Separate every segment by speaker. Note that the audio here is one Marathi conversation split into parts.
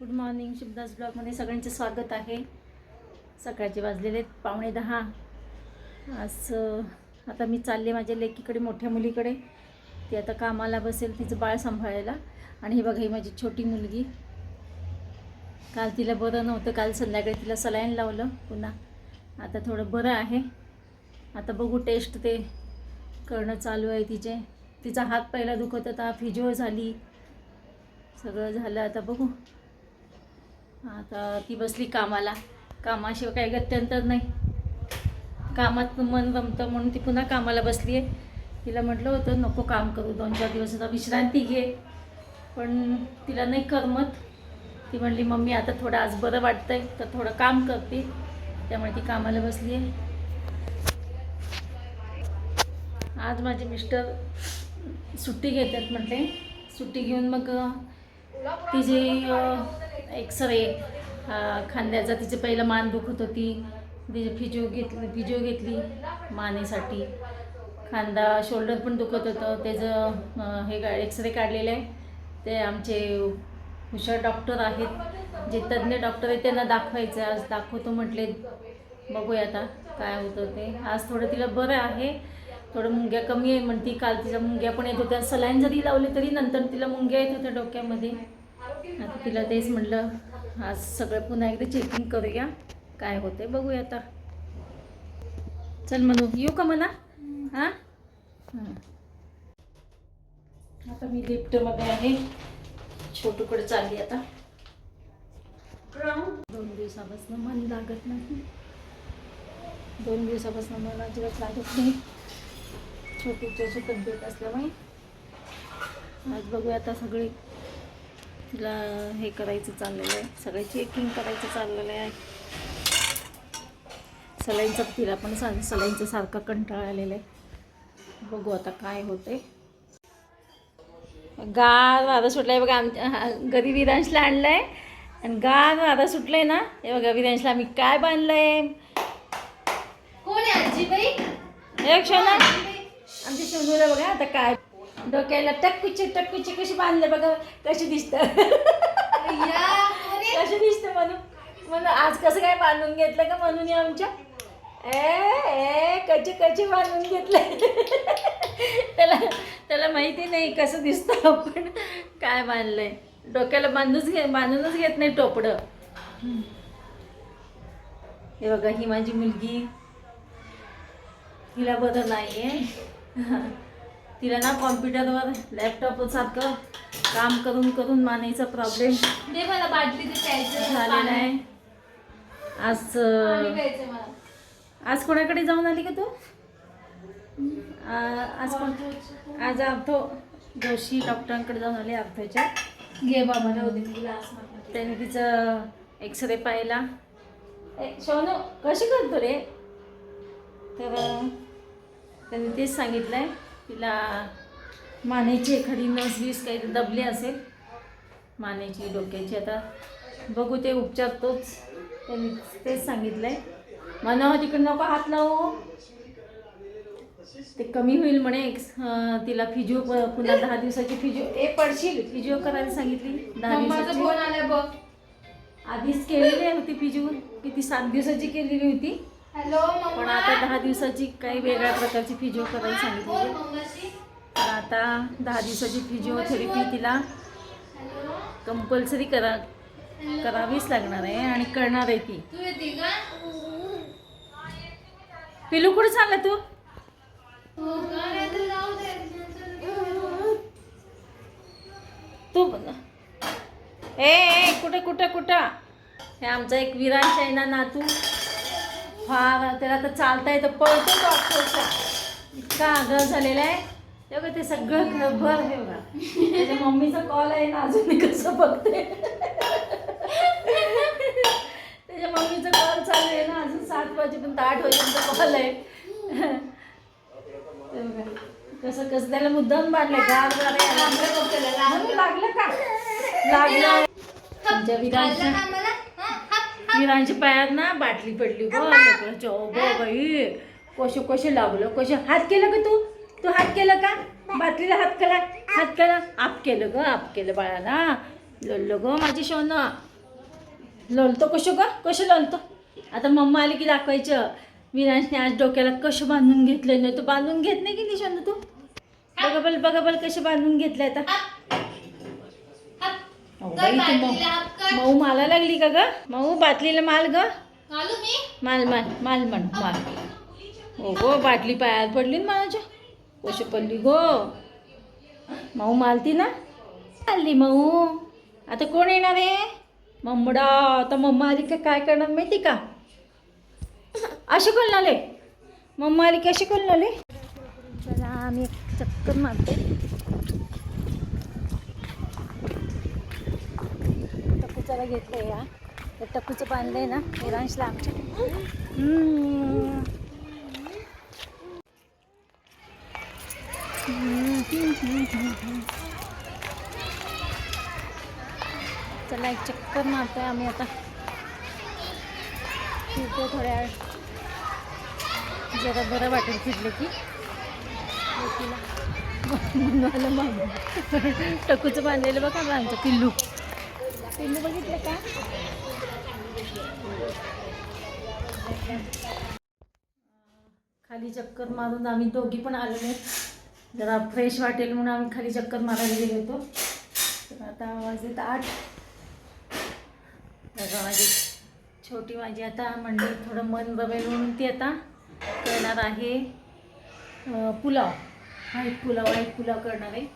Speaker 1: गुड मॉर्निंग शिवदास ब्लॉगमध्ये सगळ्यांचे स्वागत आहे. सकाळचे वाजलेले पावणे दहा. आज आता मी चालले माझ्या लेकीकडे मोठ्या मुलीकडे. ती आता कामाला बसेल तिचं बाळ सांभाळायला. आणि हे बघा ही माझी छोटी मुलगी. काल तिला बरं नव्हतं काल संध्याकाळी तिला सलाईन लावलं पुन्हा. आता थोडं बरं आहे. आता बघू टेस्ट ते करणं चालू आहे तिचे. तिचा हात पहिला दुखत होता फिजिओ झाली. सगळं झालं आता बघू. आता ती बसली कामाला. कामाशिवाय काही गत्यंतर नाही. कामात मन रमतं म्हणून ती पुन्हा कामाला बसली आहे. तिला म्हटलं होतं नको काम करू दोन चार दिवस आता विश्रांती घे. पण तिला नाही करमत. ती म्हणली मम्मी आता थोडं आज बरं वाटतं आहे तर थोडं काम करते. त्यामुळे ती कामाला बसली आहे. आज माझे मिस्टर सुट्टी घेतात म्हटले. सुट्टी घेऊन मग तिची एक्सरे खांद्याचा तिचे पहिलं मान दुखत होती. तिची फिजिओ घेतली फिजिओ घेतली मानेसाठी. खांदा शोल्डर पण दुखत होतं. त्याचं हे का एक्सरे काढलेले आहे. ते आमचे हुशार डॉक्टर आहेत. जे तज्ज्ञ डॉक्टर आहेत त्यांना दाखवायचं आहे. आज दाखवतो म्हटले बघूया आता काय होतं ते. आज थोडं तिला बरं आहे. थोडं मुंग्या कमी आहे म्हणती. काल तिला मुंग्या पण येत होत्या. सलाईन जरी लावले तरी नंतर तिला मुंग्या येत होत्या डोक्यामध्ये. आता तिला तेच म्हटलं आज सगळं पुन्हा एकदा चेकिंग करूया काय होते बघूया आता. चल म्हणू येऊ का मला हां? आता मी लिफ्टमध्ये आहे. छोटूकडे चालली आता. दोन दिवसापासून मन लागत नाही. दोन दिवसापासून मला अजिबात लागत नाही. छोटूची तब्येत असल्यामुळे. आज बघूया आता सगळी तिला हे करायचं चाललेलं आहे. सगळे चेकिंग करायचं चाललेलं आहे. सलाईंचा तिला पण सा सलाईंचा सारखा कंटाळा आलेला आहे. बघू आता काय होते गार वारा सुटलाय बघा आमच्या घरी विरांशला आणलंय. आणि गार वारा सुटलंय ना हे बघा विरांशला आम्ही काय बांधलंय.
Speaker 2: कोण आहे
Speaker 1: क्षणा. आमच्या सोनूला बघा आता काय डोक्याला टक्कुची टक्कुची कशी बांधले बघा कशी दिसतं.
Speaker 2: या
Speaker 1: कशी दिसतं म्हणून. म्हणून आज कसं काय बांधून घेतलं का म्हणून हे आमच्या? ए ए कची कची बांधून घेतलं. त्याला त्याला माहिती नाही कसं दिसतं आपण काय बांधलंय. डोक्याला बांधूच घे बांधूनच घेत नाही टोपडं. हे बघा ही माझी मुलगी. तिला बरं नाही आहे तिला ना कॉम्प्युटरवर लॅपटॉप सारखं काम करून करून मानायचा प्रॉब्लेम झालेला आहे. आज आज कोणाकडे जाऊन आली का तू? आज कोण? आज आर्थो जोशी डॉक्टरांकडे जाऊन आली आर्थोच्या
Speaker 2: घे बाबा.
Speaker 1: त्याने तिचं एक्सरे पाहिला. सोनू कशी करतो रे? तर त्याने तेच सांगितलं आहे तिला मानेची एखादी नस वीस काही दबली असेल मानेची डोक्याची आता बघू ते उपचार तोच त्यांनी तेच सांगितलं आहे म्हणा तिकडे नको हात लावू. ते कमी होईल म्हणे. तिला फिजिओ प- पुन्हा दहा दिवसाची फिजिओ ए पडशील. फिजिओ करायला सांगितली. दहा दिवसाची.
Speaker 2: फोन आलाय बघ.
Speaker 1: आधीच केलेली होती फिजिओ. किती सात दिवसाची केलेली होती. पण आता दहा दिवसाची काही वेगळ्या प्रकारची फिजिओ करायला सांगितली तर आता दहा दिवसाची फिजिओथेरपी तिला कंपल्सरी करा करावीच लागणार आहे आणि करणार आहे ती. पिलू कुठे चालला तू?
Speaker 2: हो
Speaker 1: तू ए ए कुठे कुठे कुठं? हे आमचा एक विरांश आहे ना नातू. फार त्याला आता चालता येतं पळतो तो अक्षरशः. इतका आग्रह झालेला आहे. ते बघा ते सगळं भर हे बघा. त्याच्या मम्मीचा कॉल आहे ना अजून मी कसं बघते. त्याच्या मम्मीचा कॉल चालू आहे ना अजून सात वाजेपर्यंत आठ वाजेपर्यंत कॉल आहे. ते बघा कसं कसं त्याला मुद्दाम बांधले का लागलं का? लागलं. आमच्या विरांच्या विरांच्या पायात ना बाटली पडली गो गो बाई. कसे कसे लागलं कसे हात केलं का तू? तू हात केलं का? बाटलीला हात केला हात केला आप केलं ग आप केलं बाळाला. लल्लो ग माझी सोनं लोलतो कशो का कशो लोलतो आता मम्मा आली की दाखवायचं. विनाशने आज डोक्याला कशं बांधून घेतलंय? नाही तू बांधून घेत नाही की निशांत तू? बघा बल बघा बल कसे बांधून घेतले आता. बाई, तू मऊ
Speaker 2: कर.
Speaker 1: मऊ माला लागली का ग? मऊ बाटलीला माल ग? माल माल माल म्हण माल. हो गो बाटली पायात पडली ना माझ्या कशी पडली गो. मऊ मालती ना? आली मऊ. आता कोण येणार आहे? मम्मडा आता मम्मा आली का काय करणार माहिती का? असे कोण आले? मम्मा आली कशी कोण आले? चला आम्ही एक चक्कर मारते टकूचाला आहे या. तर टकूचं बांधलंय ना निरांशला आमच्या. चला एक चक्कर मारतोय आम्ही आता. फिरतो थोड्या वेळ. जरा बरं वाटेल फिरलं की. मला टकूचं बांधलेलं बघा आमचं पिल्लू. पिल्लू बघितलं का? खाली चक्कर मारून आम्ही दोघी पण आलो नाही. जरा फ्रेश वाटेल म्हणून आम्ही खाली चक्कर मारायला गेलो होतो. तर आता वाजलेत आठ. बघा माझी छोटी माझी आता म्हणजे थोडं मन बघेल म्हणून ती आता करणार आहे पुलाव पुलाव. व्हाईट पुलाव व्हाईट पुलाव करणार आहे.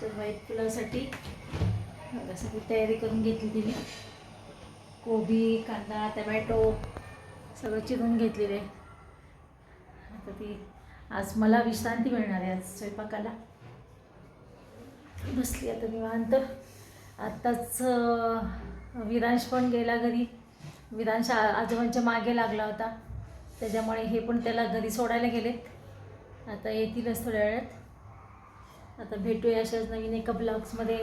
Speaker 1: तर व्हाईट पुलावसाठी बघा सगळी तयारी करून घेतली तिने. कोबी कांदा टमॅटो सगळं चिरून घेतलेलं. आहे आता ती आज मला विश्रांती मिळणार आहे आज स्वयंपाकाला. बसली आता निवांत. आत्ताच विरांश पण गेला घरी. विरांश आजोबांच्या मागे लागला होता. त्याच्यामुळे हे पण त्याला घरी सोडायला गेलेत. आता येतीलच थोड्या वेळात. आता भेटूया अशाच नवीन एका ब्लॉग्समध्ये.